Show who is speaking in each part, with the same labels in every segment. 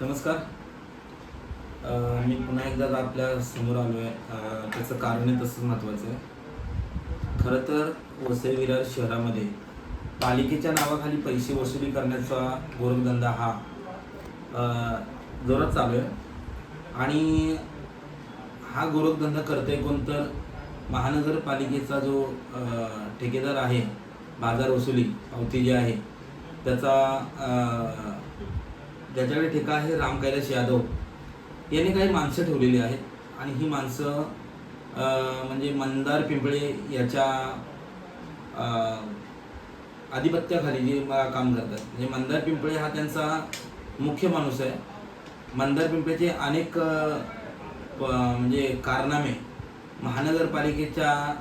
Speaker 1: नमस्कार. मी पुन्हा एकदा आपल्यासमोर आलो आहे त्याचं कारण आहे तसंच महत्त्वाचं आहे. खरं तर वसई विरार शहरामध्ये पालिकेच्या नावाखाली पैसे वसुली करण्याचा गोरखधंदा हा जोरात चालू आहे. आणि हा गोरखधंदा करते कोण तर महानगरपालिकेचा जो ठेकेदार आहे बाजार वसुली पावती जी आहे त्याचा ज्याच्याकडे ठेका आहे राम कैलास यादव. याने काही माणसं ठेवलेली आहेत. आणि ही माणसं म्हणजे मंदार पिंपळे याच्या आधिपत्याखाली जे काम करतात. म्हणजे मंदार पिंपळे हा त्यांचा मुख्य माणूस आहे. मंदार पिंपळेचे अनेक प- म्हणजे कारनामे महानगरपालिकेच्या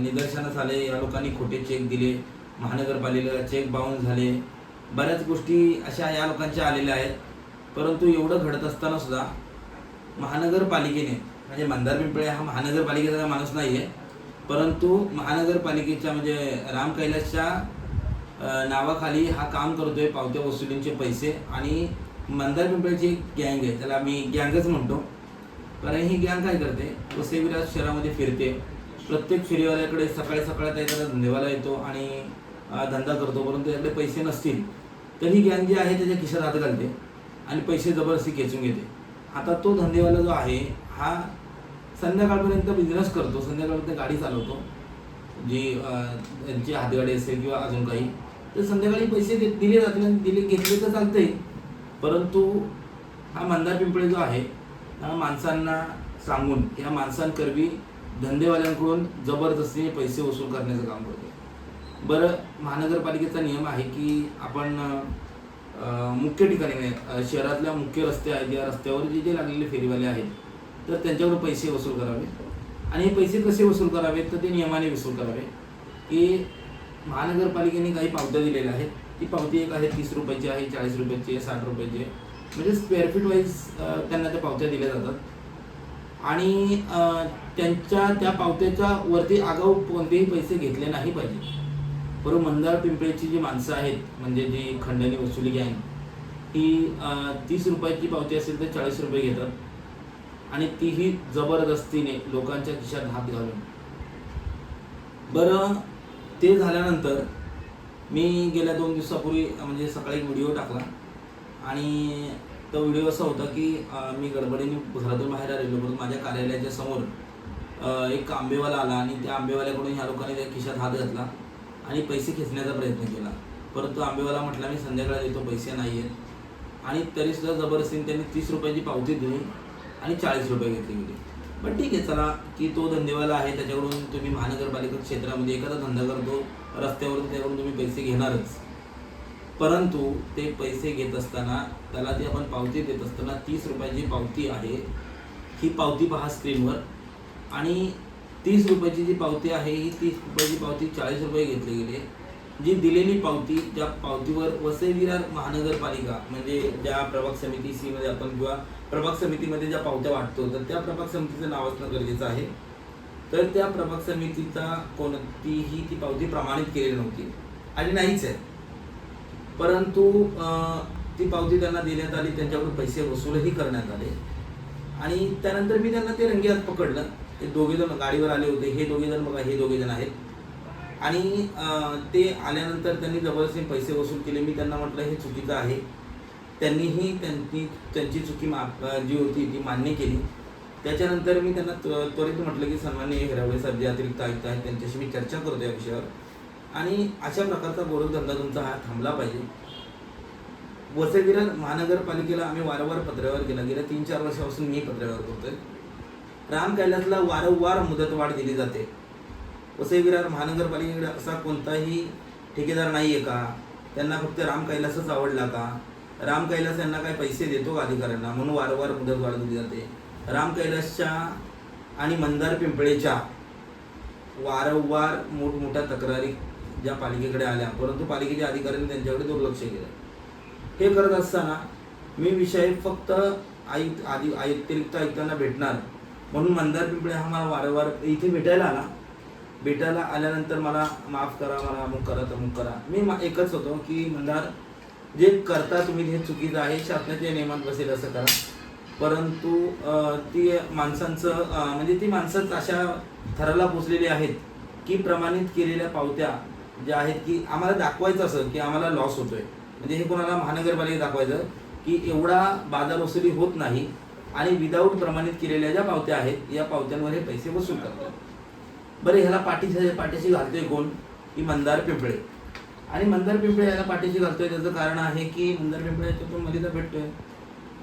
Speaker 1: निदर्शनास आले. या लोकांनी खोटे चेक दिले. महानगरपालिकेला चेक बाउन्स झाले. बऱ्याच गोष्टी अशा या लोकांच्या आलेल्या आहेत. परंतु एवढं घडत असताना सुद्धा महानगरपालिकेने म्हणजे मंदार पिंपळे हा महानगरपालिकेचा माणूस नाही आहे परंतु महानगरपालिकेच्या म्हणजे राम कैलासच्या नावाखाली हा काम करतोय पावत्या वसुलींचे पैसे आणि मंदार पिंपळेची एक गँग आहे त्याला मी गँगच म्हणतो. कारण ही गँग काय करते? वसईविराज शहरामध्ये फिरते. प्रत्येक फेरीवाल्याकडे सकाळी सकाळी त्याचा धंदेवाला येतो आणि धंदा करतो परंतु त्याकडे पैसे नसतील तरी गॅन जे जी आहे त्याच्या खिशात हात घालते आणि पैसे जबरदस्ती खेचून घेते. आता तो धंदेवाला जो आहे हा संध्याकाळपर्यंत बिझनेस करतो संध्याकाळपर्यंत गाडी चालवतो जी त्यांची हातगाडी असेल किंवा अजून काही तर संध्याकाळी पैसे दे- दिले जातील आणि दिले घेतले तर चालते परंतु हा मंदार पिंपळे जो आहे हा माणसांना सांगून या माणसांकरवी धंदेवाल्यांकडून जबरदस्तीने पैसे वसूल करण्याचं काम करतो बरं महानगरपालिकेचा नियम आहे की आपण मुख्य ठिकाणी शहरातल्या मुख्य रस्ते आहेत या रस्त्यावर जे जे लागलेले फेरीवाले आहेत तर त्यांच्याकडून पैसे वसूल करावे. आणि हे पैसे कसे वसूल करावेत तर ते नियमाने वसूल करावे. की महानगरपालिकेने काही पावत्या दिलेल्या आहेत. ती पावती एक आहे तीस रुपयाची आहे चाळीस रुपयाची आहे साठ रुपयाची आहे. म्हणजे स्क्वेअर फीट वाईज त्यांना त्या पावत्या दिल्या जातात. आणि त्यांच्या त्या पावत्याच्या वरती आगाऊ कोणतेही पैसे घेतले नाही पाहिजे. बरोबर मंदार पिंपळेची जी माणसं आहेत म्हणजे जी खंडणी वसुली गँग ही तीस रुपयाची पावती असेल तर चाळीस रुपये घेतात. आणि तीही जबरदस्तीने लोकांच्या खिशात हात घालून. बरं ते झाल्यानंतर मी गेल्या दोन दिवसापूर्वी म्हणजे सकाळी एक व्हिडिओ टाकला. आणि तो व्हिडिओ असा होता की मी गडबडीने घरातून बाहेर आलेलो परंतु माझ्या कार्यालयाच्या समोर एक आंबेवाला आला आणि त्या आंबेवाल्याकडून ह्या लोकांनी त्या खिशात हात घातला. आणि पैसे खेचण्याचा प्रयत्न केला. परंतु आंबेवाला म्हटला मी संध्याकाळी येतो पैसे नाही आहेत आणि तरीसुद्धा जबरदस्तीने त्यांनी तीस रुपयाची पावती दिली आणि चाळीस रुपये घेतले गेले. पण ठीक आहे चला की तो धंदेवाला आहे त्याच्याकडून तुम्ही महानगरपालिका क्षेत्रामध्ये एखादा धंदा करतो रस्त्यावरून त्याच्याकडून तुम्ही पैसे घेणारच. परंतु ते पैसे घेत असताना त्याला ती आपण पावती देत असताना तीस रुपयाची पावती आहे ही पावती पहा स्क्रीनवर. आणि तीस रुपयाची जी पावती आहे ही तीस रुपयाची पावती चाळीस रुपये घेतली गेली जी दिलेली पावती ज्या पावतीवर वसई विरार महानगरपालिका म्हणजे ज्या प्रभाग समिती सीमध्ये आपण किंवा प्रभाग समितीमध्ये ज्या पावत्या वाटतो तर त्या प्रभाग समितीचं नाव असणं गरजेचं आहे. तर त्या प्रभाग समितीचा कोणतीही ती पावती प्रमाणित केलेली नव्हती. आणि नाहीच आहे. परंतु ती पावती त्यांना देण्यात आली त्यांच्याकडून पैसे वसूलही करण्यात आले. आणि त्यानंतर मी त्यांना ते रंगी पकडलं. ते दोघे जण गाडीवर आले होते. हे दोघे जण बघा हे दोघे जण आहेत. आणि ते आल्यानंतर त्यांनी जबरदस्ती पैसे वसूल केले. मी त्यांना म्हटलं हे चुकीचं आहे. त्यांनीही त्यांची त्यांची चुकी माफ जी होती ती मान्य केली. त्याच्यानंतर मी त्यांना त्वरित म्हटलं की सन्मान्य हिरावळे साहेब जे अतिरिक्त आयुक्त आहेत त्यांच्याशी मी चर्चा करतो या विषयावर. आणि अशा प्रकारचा धंदा तुमचा हा थांबला पाहिजे. वसई महानगरपालिकेला आम्ही वारंवार पत्र्यावर गेला. गेल्या तीन चार वर्षापासून मी पत्रावर करतोय राम कैलासला वारंवार मुदतवाढ दिली जाते. वसई विरार महानगरपालिकेकडे असा कोणताही ठेकेदार नाही आहे का? त्यांना फक्त राम कैलासच आवडला का? राम कैलास यांना काय पैसे देतो का अधिकाऱ्यांना? म्हणून वारंवार मुदतवाढ दिली जाते. राम कैलासच्या आणि मंदार पिंपळेच्या वारंवार मोठमोठ्या तक्रारी ज्या पालिकेकडे आल्या परंतु पालिकेच्या अधिकाऱ्यांनी त्यांच्याकडे दुर्लक्ष केलं. हे करत असताना मी विषय फक्त आयुक्त आधी आयुक्तिरिक्त आयुक्तांना भेटणार. म्हणून मंदार पिंपळे हा मला वारंवार इथे भेटायला आला. भेटायला आल्यानंतर मला माफ करा मला अमुक करा तमुक करा. मी एकच होतो की मंदार जे करता तुम्ही हे चुकीचं आहे शासनाच्या नियमात बसेल असं करा. परंतु ती माणसांचं म्हणजे ती माणसंच अशा थराला पोचलेली आहेत की प्रमाणित केलेल्या पावत्या ज्या आहेत की आम्हाला दाखवायचं असं की आम्हाला लॉस होतोय. म्हणजे हे कोणाला महानगरपालिका दाखवायचं की एवढा बाजार वसुली होत नाही. आणि विदाऊट प्रमाणित केलेल्या ज्या पावत्या आहेत या पावत्यांवर हे पैसे वसूल करतात. बरं ह्याला पाठीशी पाठीशी घालतोय कोण? की मंदार पिंपळे. आणि मंदार पिंपळे याला पाठीशी घालतोय त्याचं कारण आहे की मंदार पिंपळे याच्यातून मलिदा भेटतोय.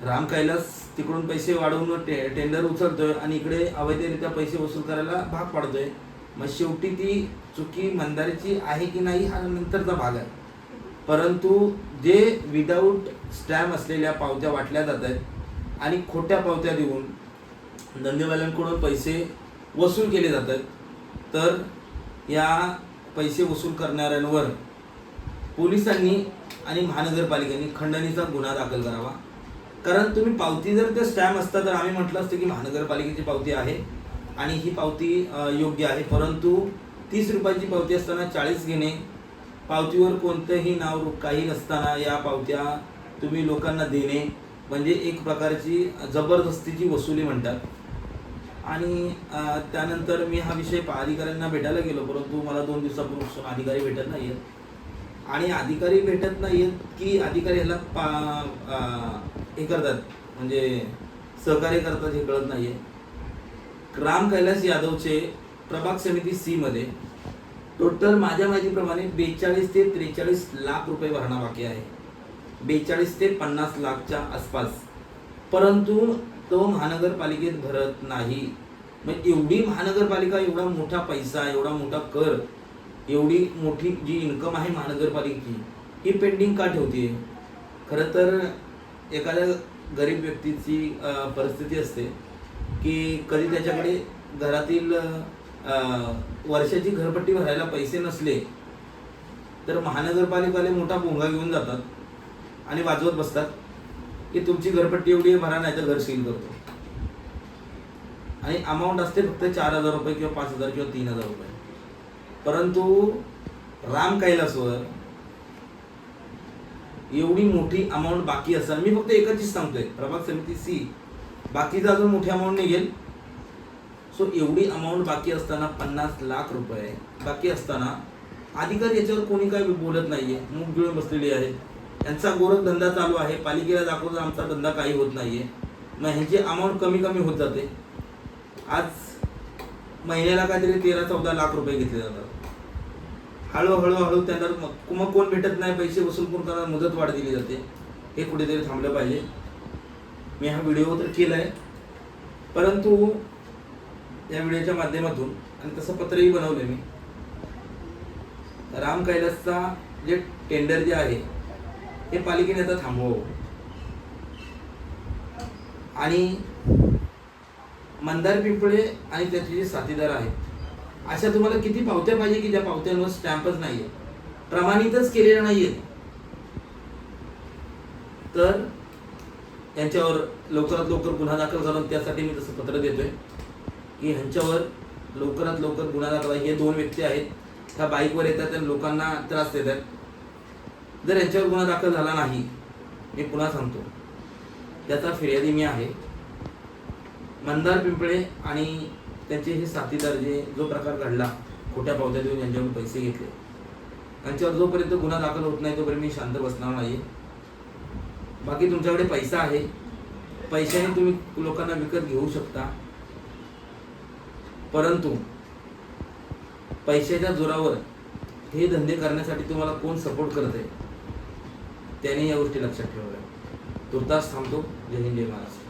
Speaker 1: राम कैलास तिकडून पैसे वाढवून टे टेंडर उचलतोय आणि इकडे अवैधरित्या पैसे वसूल करायला भाग पाडतोय. मग शेवटी ती चुकी मंदारीची आहे की नाही हा नंतरचा भाग आहे. परंतु जे विदाऊट स्टॅम्प असलेल्या पावत्या वाटल्या जात आहेत आणि खोट्या पावत्या देऊन धंदेवाल्यांकडून पैसे वसूल केले जातात. तर या पैसे वसूल करणाऱ्यांवर पोलिसांनी आणि महानगरपालिकेने खंडणीचा गुन्हा दाखल करावा. कारण तुम्ही पावती जर ते स्टॅम्प असता तर आम्ही म्हटलं असतं की महानगरपालिकेची पावती आहे आणि ही पावती योग्य आहे. परंतु तीस रुपयाची पावती असताना चाळीस घेणे पावतीवर कोणतंही नाव काही नसताना या पावत्या तुम्ही लोकांना देणे म्हणजे एक प्रकारची जबरदस्तीची वसुली म्हणतात. आणि त्यानंतर मी हा विषय अधिकाऱ्यांना भेटायला गेलो परंतु मला दोन दिवसापूर्वी अधिकारी भेटत नाही आहेत आणि अधिकारी भेटत नाही आहेत की अधिकारी ह्याला पा हे करतात म्हणजे सहकार्य करतात हे कळत नाही आहे राम कैलास यादवचे प्रभाग समिती सीमध्ये टोटल माझ्या माहितीप्रमाणे बेचाळीस ते त्रेचाळीस लाख रुपये भरणा बाकी आहे. बेचाळीस ते पन्नास लाखच्या आसपास. परंतु तो महानगरपालिकेत भरत नाही. मग एवढी महानगरपालिका एवढा मोठा पैसा एवढा मोठा कर एवढी मोठी जी इन्कम आहे महानगरपालिकेची ही पेंडिंग का ठेवते खरं तर एखाद्या गरीब व्यक्तीची परिस्थिती असते की कधी त्याच्याकडे घरातील वर्षाची घरपट्टी भरायला पैसे नसले तर महानगरपालिकाले मोठा भोंगा घेऊन जातात. आणि वाजवत बसतात की तुमची घरपट्टी एवढी आहे भरा नाही तर घर सील करतो. आणि अमाऊंट असते फक्त चार हजार रुपये किंवा पाच हजार किंवा तीन हजार रुपये. परंतु राम कैलासवर एवढी मोठी अमाऊंट बाकी असताना मी फक्त एकच सांगतोय प्रभाग समिती सी बाकीचा अजून मोठी अमाऊंट निघेल. सो एवढी अमाऊंट बाकी असताना पन्नास लाख रुपये बाकी असताना अधिकारी याच्यावर कोणी काय बोलत नाहीये मूग गिळून बसलेली आहे. यांचा गोरख धंदा चालू आहे. पालिकेला दाखवता आमचा धंदा काही होत नाही आहे मग ह्यांची अमाऊंट कमी कमी होत जाते. आज महिन्याला काहीतरी तेरा चौदा लाख रुपये घेतले जातात. हळूहळू हळू त्यांना मग मग कोण भेटत नाही पैसे वसूल करून त्यांना मुदत वाढ दिली जाते. हे कुठेतरी थांबलं पाहिजे. मी हा व्हिडिओ तर केला आहे परंतु या व्हिडिओच्या माध्यमातून आणि तसं पत्रही बनवलं मी राम कैलासचा जे टेंडर जे आहे हे पालिकेने आता थांबवावं आणि मंदार पिंपळे आणि त्याचे जे साथीदार आहेत अशा तुम्हाला किती पावत्या पाहिजे की ज्या पावत्यांवर स्टॅम्पच नाहीये? प्रमाणितच केलेल्या नाहीयेत तर यांच्यावर लवकरात लवकर गुन्हा दाखल करून त्यासाठी मी तसं पत्र देतोय की ह्यांच्यावर लवकरात लवकर गुन्हा दाखल हे दोन व्यक्ती आहेत. ह्या बाईकवर येतात आणि लोकांना त्रास देतात. जर यांच्यावर गुन्हा दाखल झाला नाही मी पुन्हा सांगतो. त्याचा फिर्यादी मी आहे. मंदार पिंपळे आणि त्यांचे हे साथीदार जे जो प्रकार घडला खोट्या पावत्या देऊन यांच्याकडून पैसे घेतले. त्यांच्यावर जोपर्यंत गुन्हा दाखल होत नाही तोपर्यंत मी शांत बसणार नाही बाकी तुमच्याकडे पैसा आहे. पैशाने तुम्ही लोकांना विकत घेऊ शकता. परंतु पैशाच्या जोरावर हे धंदे करण्यासाठी तुम्हाला कोण सपोर्ट करत आहे त्यांनी या गोष्टी लक्षात ठेवाव्या तुर्तास थांबतो. जय हिंद जय महाराष्ट्र.